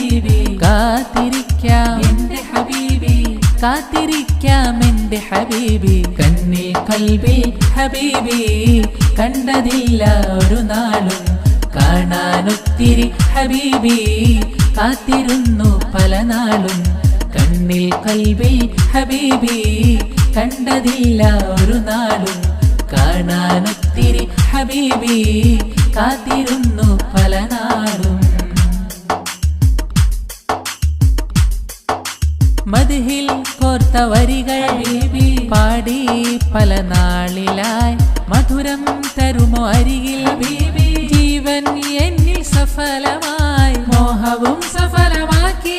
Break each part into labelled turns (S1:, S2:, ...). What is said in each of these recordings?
S1: ഹബീബി
S2: കാത്തിരിക്കാം.
S1: എന്റെ ഹബീബി.
S2: കാത്തിരിക്കാം എന്റെ ഹബീബി.
S1: കണ്ണിൽ കൽവിൽ ഹബീബി കണ്ടതില്ല ഒരു നാളും. കാണാനൊത്തിരി ഹബീബി കാത്തിരുന്നു പല നാളും. കണ്ണിൽ കൽവിൽ ഹബീബി കണ്ടതില്ല ഒരു നാളും. കാണാനൊത്തിരി ഹബീബി കാത്തിരുന്നു പല നാളും.
S2: മതിഹിൽ കോർത്ത വരികൾ പാടി പല നാളിലായി മധുരം തരുമോ അരികിൽ ജീവൻ എന്നിൽ സഫലമായി
S1: മോഹവും സഫലമാക്കി.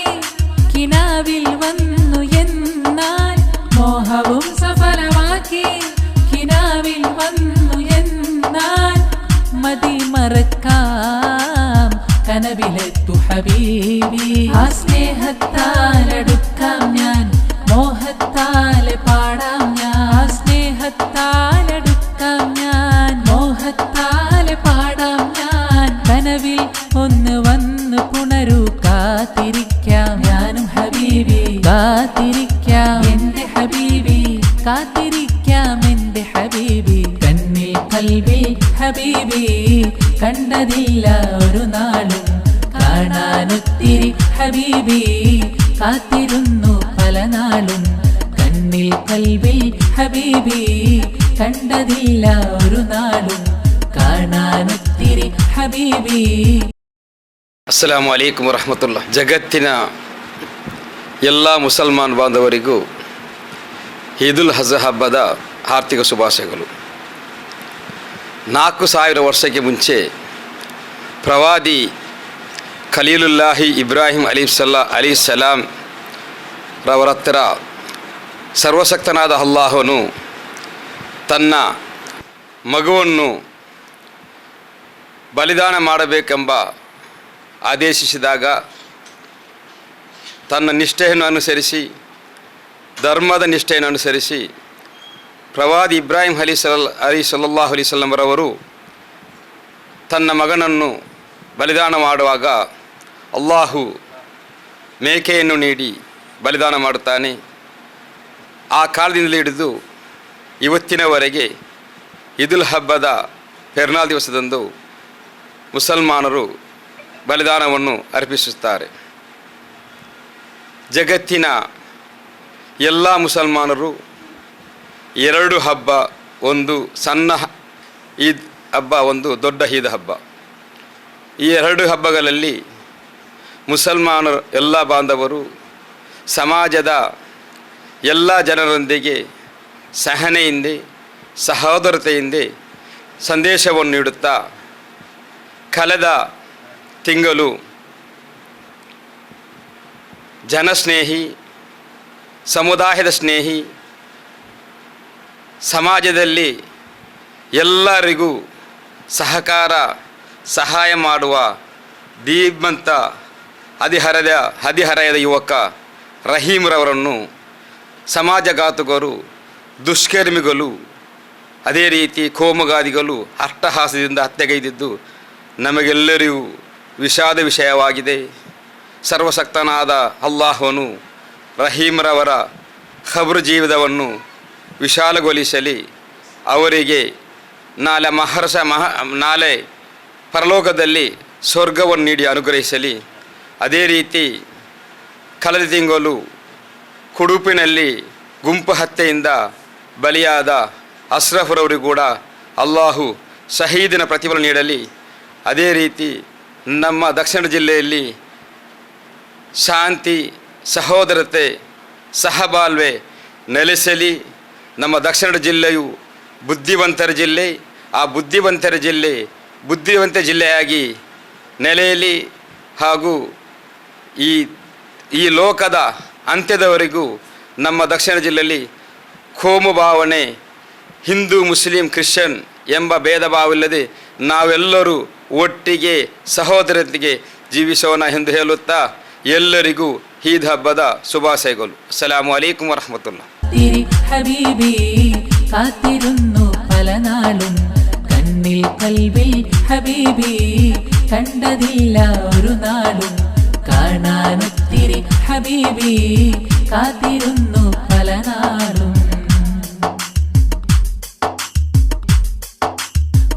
S2: കിനാവിൽ വന്നു എന്നാൽ
S1: മോഹവും സഫലമാക്കി. കിനാവിൽ വന്നു എന്നാൽ
S2: മതി മറക്കാം കനവിലെത്തു ഹബീബി
S1: ആ സ്നേഹത്താലടുക്കാം ഞാൻ. മോഹത്താലെ പാടാം ഞാൻ.
S2: സ്നേഹത്താലടുക്കാം ഞാൻ.
S1: മോഹത്താലെ പാടാം ഞാൻ.
S2: കനവിൽ ഒന്ന് വന്ന് പുണരൂ കാത്തിരിക്കാം.
S1: ഞാനും ഹബീബി
S2: കാത്തിരിക്കാം.
S1: എന്റെ ഹബീബി
S2: കാത്തിരിക്കാം. എന്റെ ഹബീബി
S1: കണ്ണിൽ കൽവി ഹബീബി കണ്ടതില്ല ഒരു നാളും. കാണാനൊത്തിരി ഹബീബി കാത്തിരുന്നു പല നാളും കണ്ണിൽ കൽവിൽ ഹബീബി കണ്ടതില്ല ഒരു നാളും കാണാനൊത്തിരി ഹബീബി
S3: ಅಸ್ಸಲಾಮು ಅಲೈಕುಮ್ ವರಹಮತುಲ್ಲ ಜಗತ್ತಿನ ಎಲ್ಲ ಮುಸಲ್ಮಾನ್ ಬಾಂಧವರಿಗೂ ಈದುಲ್ ಹಜ ಹಬ್ಬದ ಆರ್ಥಿಕ ಶುಭಾಶಯಗಳು ನಾಲ್ಕು ಸಾವಿರ ವರ್ಷಕ್ಕೆ ಮುಂಚೆ ಪ್ರವಾದಿ ಖಲೀಲುಲ್ಲಾಹಿ ಇಬ್ರಾಹಿಂ ಅಲಿ ಸಲ್ಲಾ ಅಲಿ ಸಲಾಂ ಸರ್ವಶಕ್ತನಾದ ಅಲ್ಲಾಹನು ತನ್ನ ಮಗುವನ್ನು ಬಲಿದಾನ ಮಾಡಬೇಕೆಂಬ ಆದೇಶಿಸಿದಾಗ ತನ್ನ ನಿಷ್ಠೆಯನ್ನು ಅನುಸರಿಸಿ, ಧರ್ಮದ ನಿಷ್ಠೆಯನ್ನು ಅನುಸರಿಸಿ ಪ್ರವಾದಿ ಇಬ್ರಾಹಿಂ ಅಲಿ ಸಲ್, ಅಲಿ ಸಲ್ಲಾಹು ಅಲಿ ಸಲ್ಲಂರವರು ತನ್ನ ಮಗನನ್ನು ಬಲಿದಾನ ಮಾಡುವಾಗ ಅಲ್ಲಾಹು ಮೇಕೆಯನ್ನು ನೀಡಿ ಬಲಿದಾನ ಮಾಡುತ್ತಾನೆ. ಆ ಕಾಲದಿಂದಲೇ ಹಿಡಿದು ಇವತ್ತಿನವರೆಗೆ ಇದುಲ್ ಹಬ್ಬದ ಪೆರ್ನಾಲ್ ದಿವಸದಂದು ಮುಸಲ್ಮಾನರು ಬಲಿದಾನವನ್ನು ಅರ್ಪಿಸುತ್ತಾರೆ. ಜಗತ್ತಿನ ಎಲ್ಲ ಮುಸಲ್ಮಾನರು ಎರಡು ಹಬ್ಬ, ಒಂದು ಸಣ್ಣ ಈದ್ ಹಬ್ಬ, ಒಂದು ದೊಡ್ಡ ಈದ್ ಹಬ್ಬ. ಈ ಎರಡು ಹಬ್ಬಗಳಲ್ಲಿ ಮುಸಲ್ಮಾನರು, ಎಲ್ಲ ಬಾಂಧವರು, ಸಮಾಜದ ಎಲ್ಲ ಜನರೊಂದಿಗೆ ಸಹನೆಯಿಂದ, ಸಹೋದರತೆಯಿಂದ ಸಂದೇಶವನ್ನು ನೀಡುತ್ತಾ ಕಳೆದ ತಿಂಗಳು ಜನಸ್ನೇಹಿ, ಸಮುದಾಯದ ಸ್ನೇಹಿ, ಸಮಾಜದಲ್ಲಿ ಎಲ್ಲರಿಗೂ ಸಹಕಾರ, ಸಹಾಯ ಮಾಡುವ ಧೀಮಂತ ಹದಿಹರದ, ಹದಿಹರೆಯದ ಯುವಕ ರಹೀಮ್ರವರನ್ನು ಸಮಾಜಘಾತುಕರು, ದುಷ್ಕರ್ಮಿಗಳು, ಅದೇ ರೀತಿ ಕೋಮಗಾದಿಗಳು ಅಟ್ಟಹಾಸದಿಂದ ಹತ್ಯೆಗೈದಿದ್ದು ನಮಗೆಲ್ಲರಿಗೂ ವಿಷಾದ ವಿಷಯವಾಗಿದೆ. ಸರ್ವಸಕ್ತನಾದ ಅಲ್ಲಾಹನು ರಹೀಮ್ರವರ ಖಬ್ರು ಜೀವಿತವನ್ನು ವಿಶಾಲಗೊಳಿಸಲಿ, ಅವರಿಗೆ ನಾಳೆ ಮಹರ್ಷ, ಮಹ, ನಾಳೆ ಪರಲೋಕದಲ್ಲಿ ಸ್ವರ್ಗವನ್ನು ನೀಡಿ ಅನುಗ್ರಹಿಸಲಿ. ಅದೇ ರೀತಿ ಕಳೆದ ತಿಂಗಳು ಕುಡುಪಿನಲ್ಲಿ ಗುಂಪು ಹತ್ಯೆಯಿಂದ ಬಲಿಯಾದ ಅಸ್ರಫ್ರವರು ಕೂಡ ಅಲ್ಲಾಹು ಶಹೀದಿನ ಪ್ರತಿಫಲ ನೀಡಲಿ. ಅದೇ ರೀತಿ ನಮ್ಮ ದಕ್ಷಿಣ ಜಿಲ್ಲೆಯಲ್ಲಿ ಶಾಂತಿ, ಸಹೋದರತೆ, ಸಹಬಾಳ್ವೆ ನೆಲೆಸಲಿ. ನಮ್ಮ ದಕ್ಷಿಣ ಜಿಲ್ಲೆಯು ಬುದ್ಧಿವಂತರ ಜಿಲ್ಲೆ. ಆ ಬುದ್ಧಿವಂತರ ಜಿಲ್ಲೆ ಬುದ್ಧಿವಂತ ಜಿಲ್ಲೆಯಾಗಿ ನೆಲೆಯಲಿ ಹಾಗೂ ಈ ಈ ಲೋಕದ ಅಂತ್ಯದವರೆಗೂ ನಮ್ಮ ದಕ್ಷಿಣ ಜಿಲ್ಲೆಯಲ್ಲಿ ಕೋಮು ಭಾವನೆ ಹಿಂದೂ ಮುಸ್ಲಿಂ ಕ್ರಿಶ್ಚಿಯನ್ ಎಂಬ ಭೇದ ಭಾವವಿಲ್ಲದೆ ನಾವೆಲ್ಲರೂ ಒಟ್ಟಿಗೆ ಸಹೋದರತೆಗೆ ಜೀವಿಸೋಣ ಎಂದು ಹೇಳುತ್ತಾ ಎಲ್ಲರಿಗೂ ಈದ್ ಹಬ್ಬದ ಶುಭಾಶಯಗಳು ಅಸ್ಸಲಾಮು ಅಲೈಕುಂ ವರಹಮತುಲ್ಲಾ
S1: തിരി ഹബീബി കാത്തിരുന്നു പല നാളും കണ്ണിൽ കൽവിൽ ഹബീബി കണ്ടതില്ല ഒരു നാളും കാണാനൊത്തിരി ഹബീബി കാത്തിരുന്നു പല നാളും.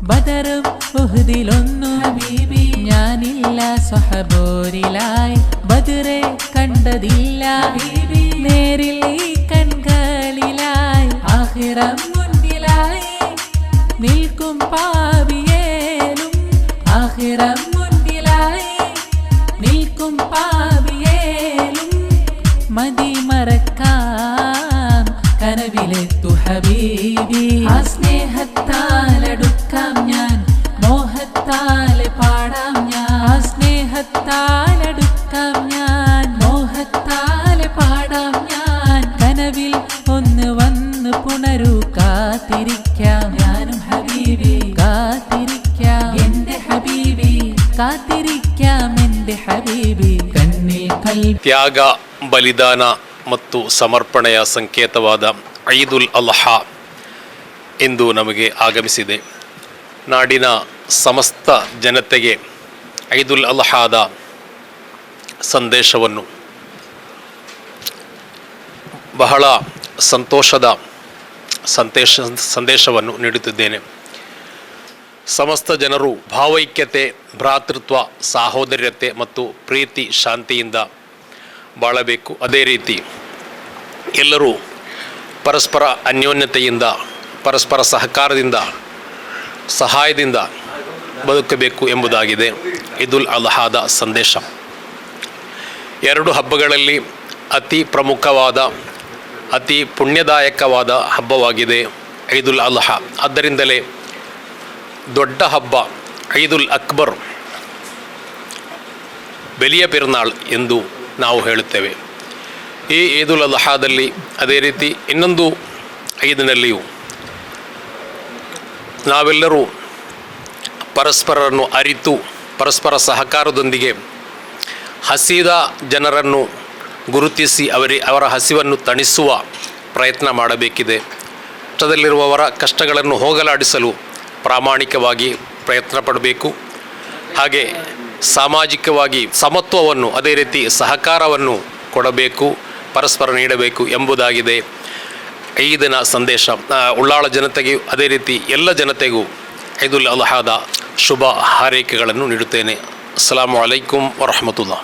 S1: ബദറും ഉഹുദിലൊന്നു ഹബീബി ഞാനില്ല സ്വഹബോരിലായി. ബദറെ കണ്ടതില്ല ഹബീബി. നേരിൽ ഞാൻ കനവിൽ ഒന്ന് വന്ന് പുണരൂ കാത്തിരിക്കാം ഞാനും ഹബീബി കാത്തിരിക്കാം എന്റെ ഹബീബി കാത്തിരിക്കാം എന്റെ ಹಬೀಬಿ ಕಣ್ಣಿಲ್ ಕಲ್
S4: ತ್ಯಾಗ ಬಲಿದಾನ ಮತ್ತು ಸಮರ್ಪಣೆಯ ಸಂಕೇತವಾದ ಐದುಲ್ ಅಲ್ಹಾ ಎಂದು ನಮಗೆ ಆಗಮಿಸಿದೆ ನಾಡಿನ ಸಮಸ್ತ ಜನತೆಗೆ ಐದುಲ್ ಅಲ್ಹಾದ ಸಂದೇಶವನ್ನು ಬಹಳ ಸಂತೋಷದ ಸಂದೇಶ ಸಂದೇಶವನ್ನು ನೀಡುತ್ತಿದ್ದೇನೆ. ಸಮಸ್ತ ಜನರು ಭಾವೈಕ್ಯತೆ, ಭ್ರಾತೃತ್ವ, ಸಾಹೋದರ್ಯತೆ ಮತ್ತು ಪ್ರೀತಿ, ಶಾಂತಿಯಿಂದ ಬಾಳಬೇಕು. ಅದೇ ರೀತಿ ಎಲ್ಲರೂ ಪರಸ್ಪರ ಅನ್ಯೋನ್ಯತೆಯಿಂದ, ಪರಸ್ಪರ ಸಹಕಾರದಿಂದ, ಸಹಾಯದಿಂದ ಬದುಕಬೇಕು ಎಂಬುದಾಗಿದೆ ಇದುಲ್ ಅಲಹಾದ ಸಂದೇಶ. ಎರಡು ಹಬ್ಬಗಳಲ್ಲಿ ಅತಿ ಪ್ರಮುಖವಾದ ಅತಿ ಪುಣ್ಯದಾಯಕವಾದ ಹಬ್ಬವಾಗಿದೆ ಐದುಲ್ ಅಲ್ಹ. ಆದ್ದರಿಂದಲೇ ದೊಡ್ಡ ಹಬ್ಬ ಐದುಲ್ ಅಕ್ಬರ್ ಬೆಲಿಯ ಪೆರುನಾಳ್ ಎಂದು ನಾವು ಹೇಳುತ್ತೇವೆ. ಈ ಈದುಲ್ ಅಲ್ಹಾದಲ್ಲಿ ಅದೇ ರೀತಿ ಇನ್ನೊಂದು ಐದಿನಲ್ಲಿಯೂ ನಾವೆಲ್ಲರೂ ಪರಸ್ಪರರನ್ನು ಅರಿತು, ಪರಸ್ಪರ ಸಹಕಾರದೊಂದಿಗೆ ಹಸಿದ ಜನರನ್ನು ಗುರುತಿಸಿ ಅವರಿ ಅವರ ಹಸಿವನ್ನು ತಣಿಸುವ ಪ್ರಯತ್ನ ಮಾಡಬೇಕಿದೆ. ಕಷ್ಟದಲ್ಲಿರುವವರ ಕಷ್ಟಗಳನ್ನು ಹೋಗಲಾಡಿಸಲು ಪ್ರಾಮಾಣಿಕವಾಗಿ ಪ್ರಯತ್ನ ಪಡಬೇಕು. ಹಾಗೆ ಸಾಮಾಜಿಕವಾಗಿ ಸಮತ್ವವನ್ನು, ಅದೇ ರೀತಿ ಸಹಕಾರವನ್ನು ಕೊಡಬೇಕು, ಪರಸ್ಪರ ನೀಡಬೇಕು ಎಂಬುದಾಗಿದೆ ಈದಿನ ಸಂದೇಶ. ಉಳ್ಳಾಳ ಜನತೆಗೆ ಅದೇ ರೀತಿ ಎಲ್ಲ ಜನತೆಗೂ ಐದುಲ್ ಅಲಹಾದ ಶುಭ ಹಾರೈಕೆಗಳನ್ನು ನೀಡುತ್ತೇನೆ. ಅಸ್ಸಲಾಮು ಅಲೈಕುಂ ವರಹಮತುಲ್ಲಾ